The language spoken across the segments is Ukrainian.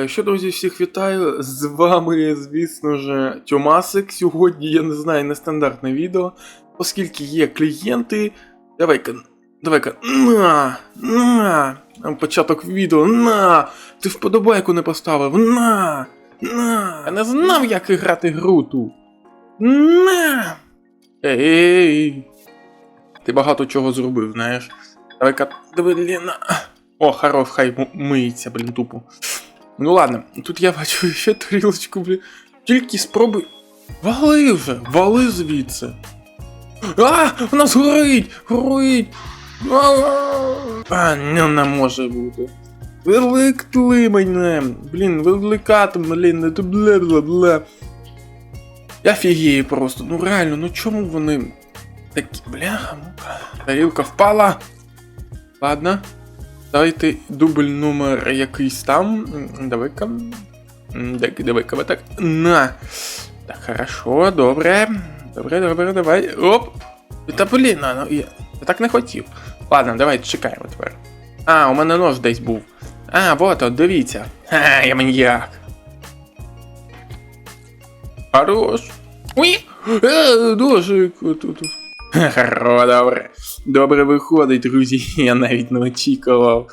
Е, Що, друзі, всіх вітаю. З вами, звісно ж, Тьомасик. Сьогодні, я не знаю, нестандартне відео, оскільки є клієнти. Давай-ка, давай-ка, на, на. Початок відео, на! Ти вподобайку не поставив, на! На! Я не знав, як грати гру ту. На! Ей. Ти багато чого зробив, знаєш. Давай-ка, Ліна. О, хорош, хай миється, блін, тупо. Ну ладно, тут я бачу ще тарілочку, блін. Тільки спробуй. Вали вже, вали звідси. А, у нас горить! Горить! А, А, ну не може бути. Великли мене. Блін, великати, блін, не то бла бла бла. Я фігію просто. Ну реально, ну чому вони такі, бляха, мука. Тарілка впала. Ладно. Давайте дубль номер якийсь там. Давай-ка. Давай-ка вот так. На. Так, хорошо, добре. Добре, добре, давай. Оп. Та блін, ну, я, я так не хотів. Ладно, давай чекаємо тепер. А, у мене нож десь був. А, вот, от, дивіться. Ха, я маньяк. Хорош. Ой! Е, ножик. Тут. тут. Хоро, добре. Добре виходить, друзі. Я навіть не очікував.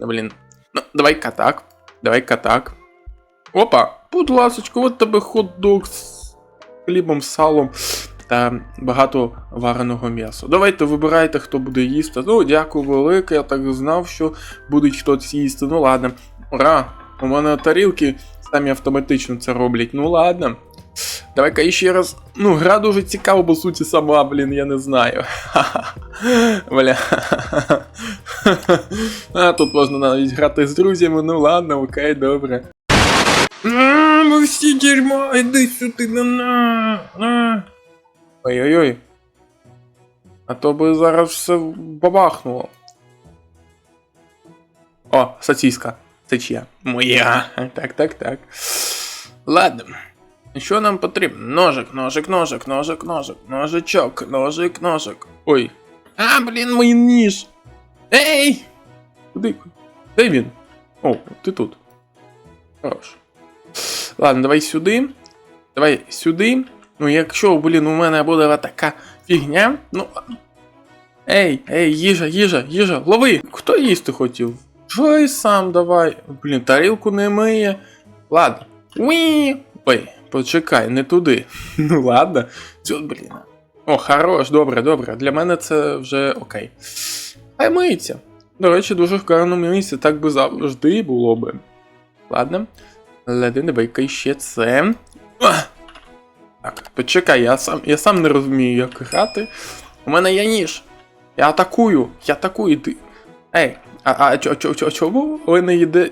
Блін. Ну, давай-ка так. Давай-ка так. Опа! Будь ласочка, от тебе хот-дог з хлібом, салом та багато вареного м'яса. Давайте вибирайте, хто буде їсти. Ну, дякую велике, я так знав, що будуть хтось їсти. Ну ладно. Ура! У мене тарілки самі автоматично це роблять. Ну ладно. Давай-ка іще раз. Ну, гра дуже цікава, по суті, сама, блін, я не знаю. Ха-ха. Бля. А тут можна навіть грати з друзями, ну ладно, окей, добре. Ви всі дерьмо, іди сюди, на на. на. Ой-ой-ой. А то би зараз все бабахнуло. О, сосиска. Це чия? Моя. Так, так, так. Ладно. Що нам потрібно? Ножик, ножик, ножик, ножик, ножик, ножичок, ножик, ножик. Ой. А, блін, мій ніж. Ей! Куди? Де він? О, ти тут. Хорош. Ладно, давай сюди. Давай сюди. Ну, якщо, блін, у мене буде така фігня, ну. Ей, ей, їжа, їжа, їжа, лови! Хто їсти хотів? І сам давай. Блін, тарілку не миє. Ладно. Уі! Ой, почекай, не туди. Ну ладно. Цю, блін. О, хорош, добре, добре. Для мене це вже окей. Хай миється. До речі, дуже в гарному місці, так би завжди було би. Ладно. Ладно, давай-ка ще це. Так, почекай, я сам, я сам не розумію, як грати. У мене є ніж. Я атакую, я атакую ти. Ей, а, а чо, чо, чо, чому ви не їде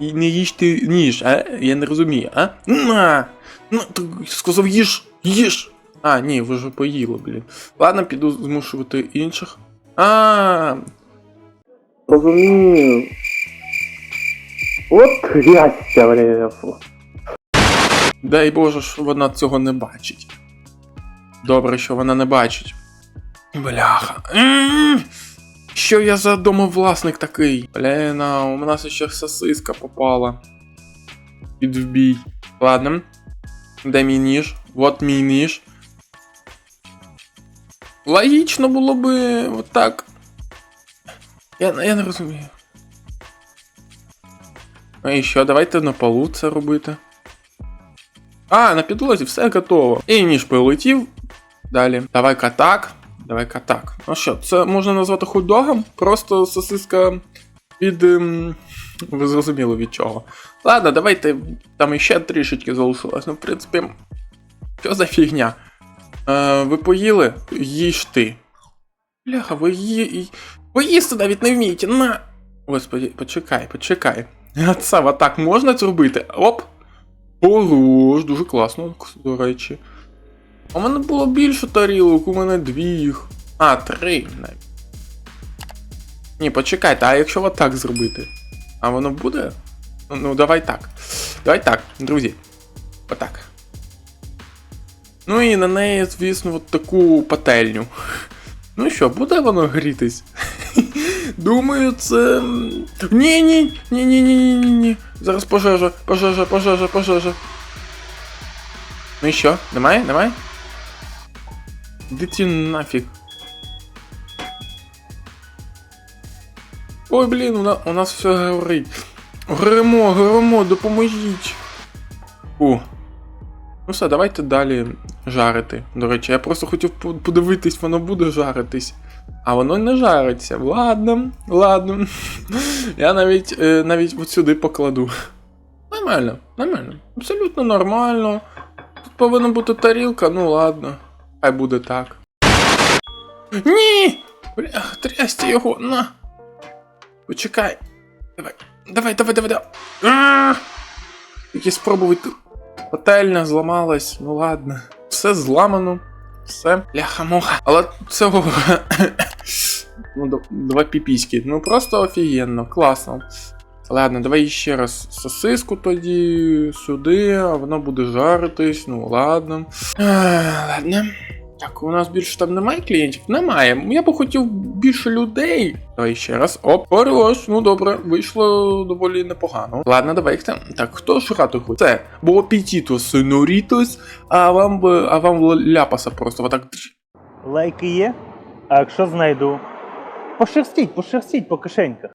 і, не їжте ніж, а? Я не розумію, а? На! Ну, ти сказав їж, їж! А, ні, ви вже поїли, блін. Ладно, піду змушувати інших. А, Розумію. От трясся, бля. дай Боже, що вона цього не бачить. Добре, що вона не бачить. Бляха. М, Що я за домовласник такий? Блін, а у нас ще сосиска попала. Під вбій. Ладно. Де мій ніж? Вот мій ніж. Логічно було би отак. Я, я не розумію. Ну і що, давайте на полу це робити. А, на підлозі все готово. І ніж полетів. Далі. Давай-ка так. Давай-ка так. Ну що, це можна назвати хот-догом? Просто сосиска від. ем, Ви зрозуміли від чого. Ладно, давайте там іще трішечки залишилось. Ну, в принципі, що за фігня? Е, ви поїли? Їж ти. Бляха, ви ї... Ви їсти навіть не вмієте. На. Господи, почекай, почекай. А це отак можна зробити? Оп. Хорош, дуже класно, до речі. У мене було більше тарілок, у мене дві їх. А, три навіть. Ні, почекайте, а якщо отак зробити? А воно буде? Ну, ну давай так. Давай так, друзі. Отак. Ну і на неї, звісно, от таку пательню. Ну що, буде воно грітись? Думаю, це. Ні, ні, ні, ні, ні, ні, ні, ні. Зараз пожежа, пожежа, пожежа, пожежа. Ну і що? Немає? Немає? Іди ти нафіг. Ой, блін, у, на, у нас все горить. Горимо, горимо, допоможіть. У. Ну все, давайте далі жарити. До речі, я просто хотів подивитись, воно буде жаритись. А воно не жариться. Ладно, ладно. Я навіть, е, навіть от сюди покладу. Нормально, нормально. Абсолютно нормально. Тут повинна бути тарілка, ну ладно. Хай буде так. Ні! Бля, трясти його, на. Почекай. Давай, давай, давай, давай, давай. Тільки спробувати. Пательня зламалась, ну ладно. Все зламано. Все. Ляха-муха. Але цього. ну, два піпіськи. Ну просто офігенно, класно. Ладно, давай ще раз сосиску тоді сюди, а воно буде жаритись, ну ладно. Ладно. Так, у нас більше там немає клієнтів? Немає. Я би хотів більше людей. Давай ще раз. Оп, хорош. Ну добре, вийшло доволі непогано. Ладно, давай їх там. Так, хто ж грати хоче? Це було апетіто сенорітос, а вам а вам ляпаса просто отак. Лайки є? А якщо знайду? Пошерстіть, пошерстіть по кишеньках.